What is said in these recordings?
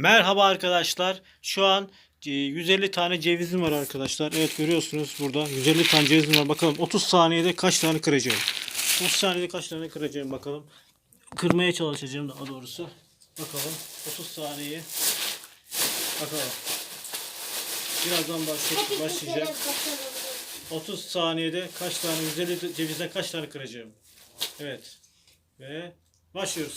Merhaba arkadaşlar. Şu an e, 150 tane cevizim var arkadaşlar. Evet görüyorsunuz burada 150 tane cevizim var. Bakalım 30 saniyede kaç tane kıracağım. 30 saniyede kaç tane kıracağım bakalım. Kırmaya çalışacağım daha doğrusu. Bakalım 30 saniye. Bakalım. Birazdan başlayacak. başlayacak. 30 saniyede kaç tane 150 cevizden kaç tane kıracağım. Evet. Ve başlıyoruz.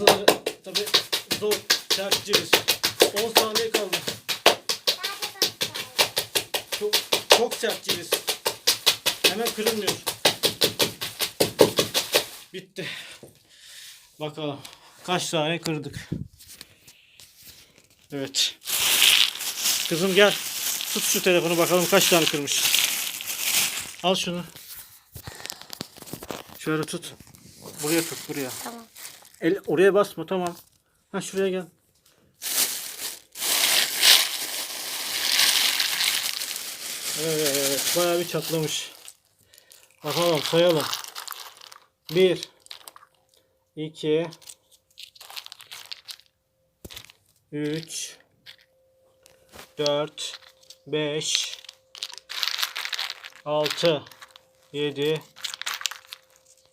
Bazıları tabi zor. Sert ceviz. 10 saniye kaldı. Çok, çok sert. Hemen kırılmıyor. Bitti. Bakalım. Kaç tane kırdık. Evet. Kızım gel. Tut şu telefonu bakalım kaç tane kırmış. Al şunu. Şöyle tut. Buraya tut buraya. Tamam. El oraya basma tamam. Ha şuraya gel. Evet, bayağı bir çatlamış. Bakalım sayalım. 1 2 3 4 5 6 7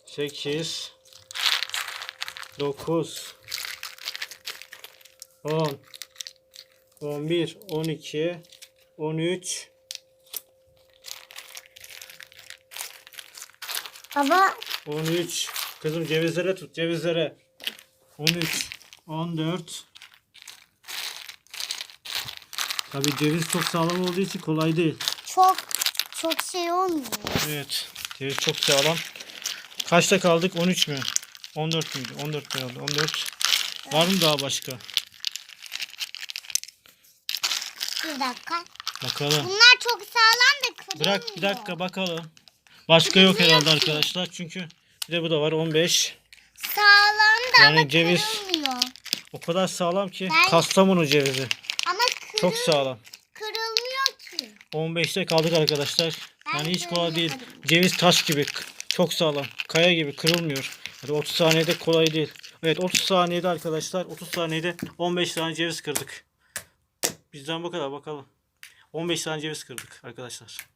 8 9 10 11 12 13 Baba 13 Kızım cevizlere tut cevizlere 13 14 Tabi ceviz çok sağlam olduğu için kolay değil. çok çok şey olmuyor. Evet. Ceviz çok sağlam. Kaçta kaldık? 13 mü? 14 müydü? 14 mi oldu? 14. Var mı daha başka? Bir dakika. Bakalım. Bunlar çok sağlam da kırılmıyor. Bırak bir dakika bakalım. Başka yok herhalde arkadaşlar. Çünkü bir de bu da var 15. Sağlam da Yani ama ceviz. kırılmıyor. O kadar sağlam ki Ben- Kastamonu cevizi. Ama kırıl, Çok sağlam. kırılmıyor ki. 15'te kaldık arkadaşlar. Yani hiç kolay değil. Ceviz taş gibi. Çok sağlam. Kaya gibi kırılmıyor. Yani 30 saniyede kolay değil. Evet 30 saniyede arkadaşlar 30 saniyede 15 tane ceviz kırdık. Bizden bu kadar bakalım. 15 tane ceviz kırdık arkadaşlar.